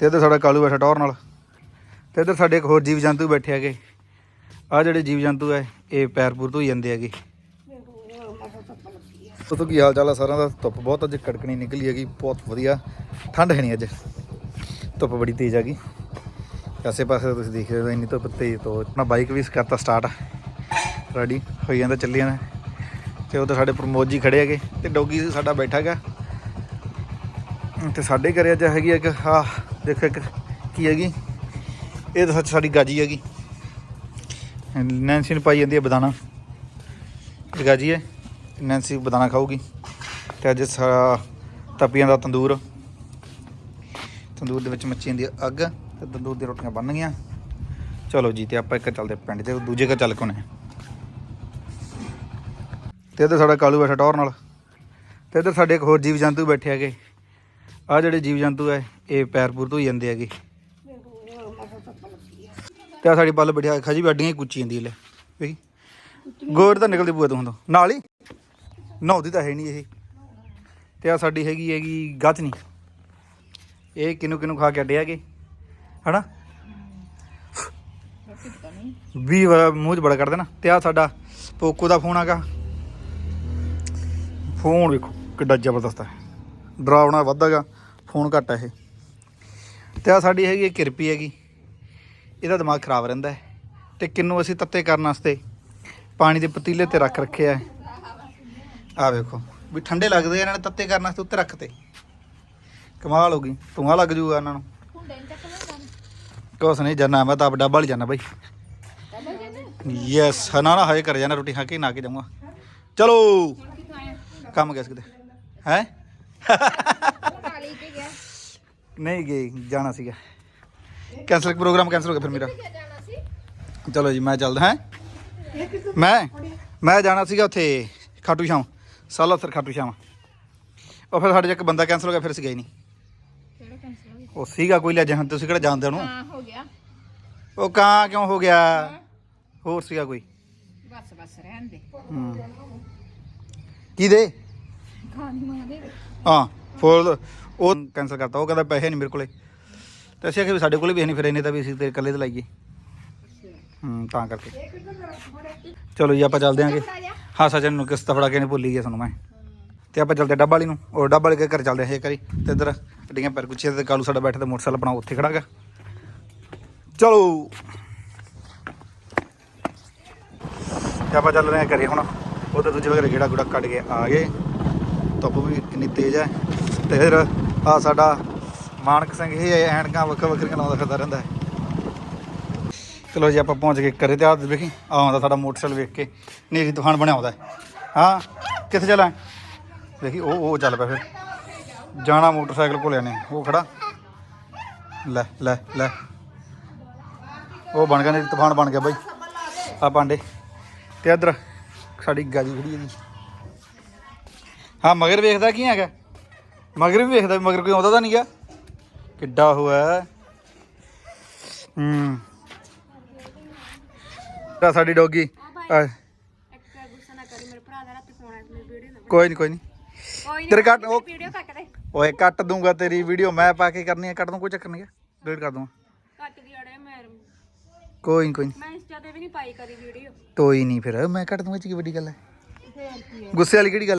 ਤੇ ਇੱਧਰ ਸਾਡਾ ਕਾਲੂ ਬੈਠਾ ਟੌਰ ਨਾਲ। ਤੇ ਇੱਧਰ ਸਾਡੇ ਇੱਕ ਹੋਰ ਜੀਵ ਜੰਤੂ ਬੈਠੇ ਹੈਗੇ। ਆ ਜਿਹੜੇ ਜੀਵ ਜੰਤੂ ਹੈ, ਇਹ ਪੈਰ ਪੂਰ ਧੋਈ ਜਾਂਦੇ ਹੈਗੇ। ਤੋ ਕੀ ਹਾਲ ਚਾਲ ਆ ਸਾਰਿਆਂ ਦਾ? ਧੁੱਪ ਬਹੁਤ ਅੱਜ ਕੜਕਣੀ ਨਿਕਲੀ ਹੈਗੀ, ਬਹੁਤ ਵਧੀਆ। ਠੰਡ ਹੈ ਨਹੀਂ ਅੱਜ। ਧੁੱਪ ਬੜੀ ਤੇਜ਼ ਹੈਗੀ। ਆਸੇ ਪਾਸੇ ਤੁਸੀਂ ਦੇਖ ਰਹੇ ਹੋ, ਇੰਨੀ ਧੁੱਪ ਤੇਜ਼ ਤੋਂ ਆਪਣਾ ਬਾਈਕ ਵੀ ਕਰਤਾ ਸਟਾਰਟ ਰੈਡੀ ਹੋਈ ਜਾਂਦਾ, ਚੱਲੀ ਜਾਂਦਾ। ਤੇ ਉਧਰ ਸਾਡੇ ਪ੍ਰਮੋਦ ਜੀ ਖੜੇ ਹੈਗੇ, ਤੇ ਡੋਗੀ ਸਾਡਾ ਬੈਠਾ ਹੈਗਾ। ਤੇ ਸਾਡੇ ਘਰੇ ਅੱਜ ਹੈਗੀ ਇੱਕ ਆ ਦੇਖੋ ਇੱਕ ਕੀ ਹੈਗੀ। ਇਹ ਤਾਂ ਸੱਚ ਸਾਡੀ ਗਾਜੀ ਹੈਗੀ। ਨੈਂਸੀ ਨੂੰ ਪਾਈ ਜਾਂਦੀ ਹੈ ਬਦਾਨਾ। ਗਾਜੀ ਹੈ। ਨੈਂਸੀ ਬਦਾਨਾ ਖਾਊਗੀ। ਤੇ ਅੱਜ ਸਾਰਾ ਤਪੀਆਂ ਦਾ ਤੰਦੂਰ। ਤੰਦੂਰ ਦੇ ਵਿੱਚ ਮੱਚੀ ਜਾਂਦੀ ਹੈ ਅੱਗ ਤੇ ਤੰਦੂਰ ਦੀਆਂ ਰੋਟੀਆਂ ਬਣ ਗਈਆਂ। ਚਲੋ ਜੀ, ਤੇ ਆਪਾਂ ਇੱਕ ਚੱਲਦੇ ਪਿੰਡ ਤੇ ਦੂਜੇ ਘਰ ਚੱਲ ਕੋਨੇ ਤੇ ਇੱਧਰ ਸਾਡਾ ਕਾਲੂ ਬੈਠਾ ਟੌਰ ਨਾਲ। ਤੇ ਇੱਧਰ ਸਾਡੇ ਇੱਕ ਹੋਰ ਜੀਵ ਜੰਤੂ ਬੈਠੇ ਹੈਗੇ। ਆ ਜਿਹੜੇ ਜੀਵ ਜੰਤੂ ਹੈ ਇਹ ਪੈਰ ਪੂਰ ਧੋਈ ਜਾਂਦੇ ਹੈਗੇ। ਤੇ ਆ ਸਾਡੀ ਪੱਲ ਬਿਠਿਆ ਖਜੀ ਵੱਡੀਆਂ ਹੀ ਕੁੱਚੀ ਜਾਂਦੀ ਲੈ। ਵੇਖੀ? ਗੋਰ ਤਾਂ ਨਿਕਲਦੀ ਪੂਆ ਤੋਂ ਨਾਲ ਹੀ? ਨਹਾਉਂਦੀ ਤਾਂ ਹੈ ਨਹੀਂ ਇਹ। ਤੇ ਆ ਸਾਡੀ ਹੈਗੀ ਹੈਗੀ ਗੱਚ ਨਹੀਂ ਇਹ ਕਿਨੂੰ ਕਿਨੂੰ ਖਾ ਕੇ ਅੱਡੇ ਹੈਗੇ? ਹਨਾ? ਵੀ ਮੂੰਹ 'ਚ ਬੜਾ ਕੱਢ ਦੇਣਾ। ਤੇ ਆ ਸਾਡਾ ਪੋਕੋ ਦਾ ਫੋਨ ਹੈਗਾ। ਫੋਨ ਵੇਖੋ, ਕਿੱਡਾ ਜ਼ਬਰਦਸਤ ਹੈ। ਡਰਾਵਣਾ ਵੱਧਾਗਾ ਖੂਨ ਘੱਟ ਹੈ ਇਹ। ਤੇ ਆ ਸਾਡੀ ਹੈਗੀ ਇਹ ਕਿਰਪੀ ਹੈਗੀ। ਇਹਦਾ ਦਿਮਾਗ ਖਰਾਬ ਰਹਿੰਦਾ ਹੈ। ਤੇ ਕਿੰਨੂੰ ਅਸੀਂ ਤੱਤੇ ਕਰਨ ਵਾਸਤੇ ਪਾਣੀ ਦੇ ਪਤੀਲੇ ਤੇ ਰੱਖ ਰੱਖਿਆ ਹੈ ਆ ਵੇਖੋ ਵੀ ਠੰਡੇ ਲੱਗਦੇ ਆ, ਇਹਨਾਂ ਨੇ ਤੱਤੇ ਕਰਨ ਵਾਸਤੇ ਉੱਤੇ ਰੱਖਤੇ। ਕਮਾਲ ਹੋ ਗਈ ਧੂਆਂ ਲੱਗ ਜੂਗਾ ਇਹਨਾਂ ਨੂੰ। ਕੁਛ ਨਹੀਂ ਜਾਣਾ ਮੈਂ ਤਾਂ ਆਪ ਡੱਬਾ ਵਾਲੀ ਜਾਣਾ ਬਾਈ। ਯੈਸ ਨਾ ਨਾ ਹਜੇ ਕਰ ਜਾਣਾ ਰੋਟੀ ਖਾ ਕੇ ਨਾ ਕੇ ਜਾਊਂਗਾ। ਚਲੋ ਕੰਮ ਗਿਆ ਕਿਤੇ। ਹੈ? ਨਹੀਂ ਗਏ ਜਾਣਾ ਸੀਗਾ। ਕੈਂਸਲ ਪ੍ਰੋਗਰਾਮ ਕੈਂਸਲ ਹੋ ਗਿਆ ਫਿਰ ਮੇਰਾ। ਚਲੋ ਜੀ ਮੈਂ ਚੱਲਦਾ ਹੈ? ਮੈਂ ਮੈਂ ਜਾਣਾ ਸੀਗਾ ਉੱਥੇ ਖਾਟੂ ਸ਼ਾਮ। ਸਾਲਾ ਸਰ ਖਾਟੂ ਸ਼ਾਮ। ਉਹ ਫਿਰ ਸਾਡੇ 'ਚ ਇੱਕ ਬੰਦਾ ਕੈਂਸਲ ਹੋ ਗਿਆ ਫਿਰ ਅਸੀਂ ਗਏ ਨਹੀਂ ਕਿਹੜਾ ਕੈਂਸਲ ਹੋ ਗਿਆ? ਉਹ ਸੀਗਾ ਕੋਈ ਲੈ ਜਾਂ ਤੁਸੀਂ ਕਿਹੜਾ ਜਾਣਦੇ ਉਹਨੂੰ? ਹਾਂ ਹੋ ਗਿਆ। ਉਹ ਕਾਂ ਕਿਉਂ ਹੋ ਗਿਆ? ਹੋਰ ਸੀਗਾ ਕੋਈ? ਬਸ ਬਸ ਰਹਿਣ ਦੇ। ਹੂੰ। ਕੀ ਦੇ? ਖਾਣੀ ਮਾਂ ਦੇ। ਹਾਂ ਫੋਲ ਉਹ ਕੈਂਸਲ ਕਰਤਾ। ਉਹ ਕਹਿੰਦਾ ਪੈਸੇ ਨਹੀਂ ਮੇਰੇ ਕੋਲੇ। ਤੇ ਅਸੀਂ ਆਖਿਆ ਵੀ ਸਾਡੇ ਕੋਲੇ ਵੀ ਹੈ ਨਹੀਂ ਫਿਰ ਇਹਨੇ ਤਾਂ ਵੀ ਅਸੀਂ ਤੇਰੇ ਇਕੱਲੇ ਤੇ ਲਾਈਏ। ਹੂੰ, ਤਾਂ ਕਰਕੇ। ਚਲੋ ਜੀ, ਆਪਾਂ ਚੱਲਦੇ ਆਂਗੇ। ਹਾਂ, ਸਚਨ ਨੂੰ ਕਿਸ ਤਫੜਾ ਕੇ ਨਹੀਂ ਭੁੱਲੀ ਹੀ ਗਿਆ ਸਾਨੂੰ ਮੈਂ। ਤੇ ਆਪਾਂ ਚੱਲਦੇ ਡੱਬਾ ਵਾਲੀ ਨੂੰ। ਉਹ ਡੱਬਾ ਵਾਲੇ ਦੇ ਘਰ ਚੱਲਦੇ ਹਾਂ ਇੱਕ ਵਾਰੀ। ਤੇ ਇੱਧਰ ਗੱਡੀਆਂ ਪੈਰ ਕੁੱਛੇ ਤੇ ਕਾਲੂ ਸਾਡਾ ਬੈਠਾ ਤੇ ਮੋਟਰਸਾਈਕਲ ਆਪਣਾ ਉੱਥੇ ਖੜਾਗਾ ਚਲੋ। ਤੇ ਆਪਾਂ ਚੱਲ ਰਹੇ ਹਾਂ ਘਰੇ ਹੁਣ। ਉਧਰ ਦੂਜੇ ਵਗਰੇ ਗੇੜਾ ਗੁੜਾ ਕੱਢ ਕੇ ਆ ਗਏ। ਧੁੱਪ ਵੀ ਕਿੰਨੀ ਤੇਜ਼ ਹੈ। ਤੇ ਫਿਰ ਆ ਸਾਡਾ ਮਾਨਕ ਸਿੰਘ, ਇਹ ਐਨਕਾਂ ਵੱਖ ਵੱਖਰੀਆਂ ਲਾਉਂਦਾ ਫਿਰਦਾ ਰਹਿੰਦਾ ਹੈ। ਚਲੋ ਜੀ, ਆਪਾਂ ਪਹੁੰਚ ਗਏ ਕਰੇ ਤੇ ਆ ਵੇਖੀ ਆਉਂਦਾ ਸਾਡਾ ਮੋਟਰਸਾਈਕਲ ਵੇਖ ਕੇ, ਨੇਰੀ ਤੂਫਾਨ ਬਣਿਆ ਆਉਂਦਾ ਹਾਂ, ਕਿੱਥੇ ਚੱਲਾਂ ਦੇਖੀ, ਉਹ ਉਹ ਚੱਲ ਪਿਆ ਫਿਰ। ਜਾਣਾ ਮੋਟਰਸਾਈਕਲ ਕੋਲ ਨੇ ਉਹ ਖੜਾ। ਲੈ ਲੈ ਲੈ। ਉਹ ਬਣ ਗਿਆ ਨੇਰੀ ਤੂਫਾਨ, ਬਣ ਗਿਆ ਬਾਈ। ਆ ਪਾਂਡੇ ਤੇ ਇੱਧਰ, ਸਾਡੀ ਗਾਜੀ ਖੜੀ ਜੀ। ਹਾਂ, ਮਗਰ ਵੇਖਦਾ ਕੀ ਹੈਗਾ? ਮਗਰ ਵੀ ਵੇਖਦਾ ਵੀ ਮਗਰ ਕੋਈ ਆਉਂਦਾ ਤਾਂ ਨਹੀਂ ਗਿਆ ਕਿੱਡਾ ਹੋਇਆ ਹੂੰ। ਤਾਂ ਸਾਡੀ ਡੋਗੀ। ਕੋਈ ਨਹੀਂ ਕੋਈ ਨਹੀਂ ਤੇਰੇ ਕੱਟ ਉਹ ਵੀਡੀਓ ਕੱਟ ਦੇ। ਓਏ ਕੱਟ ਦੂੰਗਾ ਤੇਰੀ ਵੀਡੀਓ ਮੈਂ ਪਾ ਕੇ ਕਰਨੀ ਹੈ ਕੱਟ ਦੂੰ ਕੋਈ ਚੱਕਰ ਨਹੀਂ ਹੈ ਡਿਲੀਟ ਕਰ ਦੂੰਗਾ। ਕੱਟ ਦੀ ਅੜੇ ਮੈਂ। ਕੋਈ ਨਹੀਂ ਕੋਈ ਨਹੀਂ ਮੈਂ ਇੰਸਟਾ ਤੇ ਵੀ ਨਹੀਂ ਪਾਈ ਕਰੀ ਵੀਡੀਓ। ਕੋਈ ਨਹੀਂ ਫਿਰ ਮੈਂ ਕੱਟ ਦੂੰਗਾ ਇਹ 'ਚ ਕੀ ਵੱਡੀ ਗੱਲ ਹੈ। ਗੁੱਸੇ ਵਾਲੀ ਕਿਹੜੀ ਗੱਲ